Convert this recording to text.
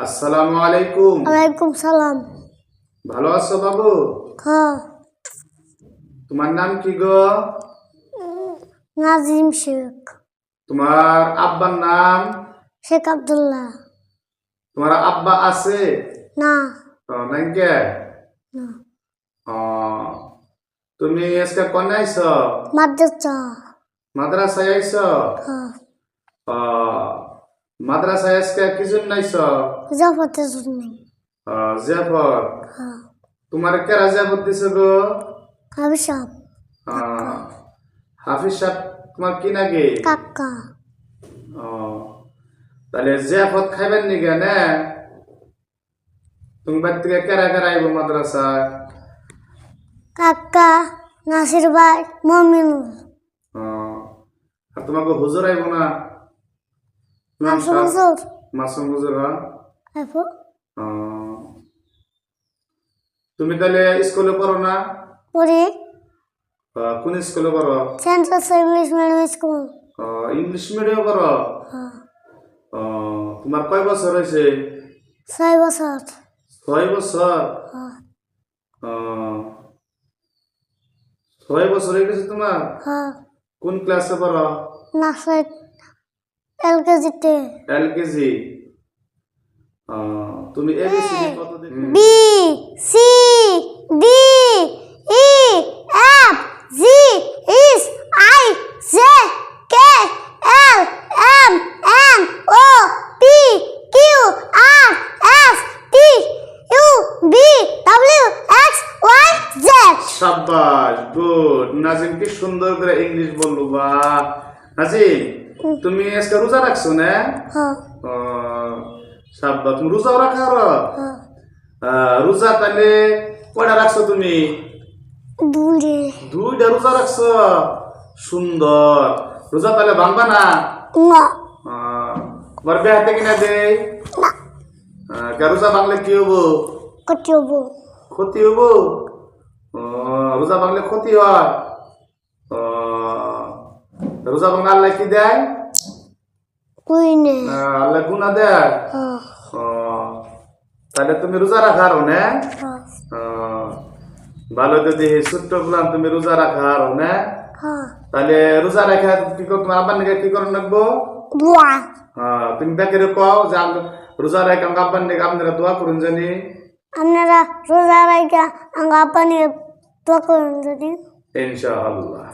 আসসালামু আলাইকুম ওয়ালাইকুম সালাম ভালো আছো বাবু খ তোমার নাম কি গো নাজিম শেখ তোমার আব্বার নাম শেখ আব্দুল্লাহ তোমার আব্বা আছে না ও, নাই কে না ও, তুমি আজকে কোনে আইছ মাদ্রাসা মাদ্রাসায় আইছ খ ও, মাদ্রাসায় আজকে কি জন্য আইছ জাফতের জন্য ও, জিয়াফত খ তোমার কেরা জিয়াফত দিছে গো? কাবি সাহ ও, হাফিজ সাহেব তোমার কি নাকি? কাকা। ও তাহলে জিয়াফত খাইবেন নি কেন তুমি বাড়ি থেকে কেরা কেরা আইব মাদ্রাসায়? কাকা নাসির ভাই মমিনুল। ও, আর তোমাকে হুজুর আইব না? মাসুম হুজুর। মাসুম হুজুর হ্যাঁ? ও। তুমি তাহলে স্কুলে পড়ো না? পড়ি। কোন স্কুলে পড়ো? Central English medium school. English medium পড়ো? হ্যাঁ। তোমার কয় বছর হয়েছে? ছয় বছর। ছয় বছর? হ্যাঁ। ছয় বছর হয়ে গেছে তোমার? হ্যাঁ। কোন ক্লাসে পড়ো? নাসির। এলকেজিতে এল কেজি তুমি এবিসিডি কতদিন B C D E F G H I J K L M N O P Q R S T U V W X Y Z সাব্বাস গুড। নাজিম কি সুন্দর করে ইংলিশ বলল বা নাজিম তুমি আজকে রোজা রাখছো না? হ্যাঁ। ও, সাব্বাস তুমি রোজাও রাখা আরও? হ্যাঁ। রোজা তাহলে কয়টা রাখছো তুমি? দুইটা। রোজা রাখছো? সুন্দর। রোজা তাহলে ভাঙবা না? তোমার বেহাতে কিনা কে রোজা ভাঙলে কি হব কত হব ক্ষতি হব রোজা ভাঙলে ক্ষতি হয়। রোজা ভাঙলে আল্লাহ কি দেয়? আল্লাহ গুণা দেয়? তাহলে তুমি রোজা রাখার না? হ্যাঁ ভালো যদি ছোট্ট বললাম তুমি রোজা রাখার না? হ্যাঁ। তাহলে রোজা রেখা কি করো? তোমার আব্বার নাকি কি করে রাখব হ্যাঁ, তুমি বেকারে কও যে রোজা রেখে আমার আব্বার নাকি আপনারা দোয়া করুন জানি। আপনারা রোজা রাখা আঙ্গা পানি দোয়া করুন যদি ইনশাআল্লাহ।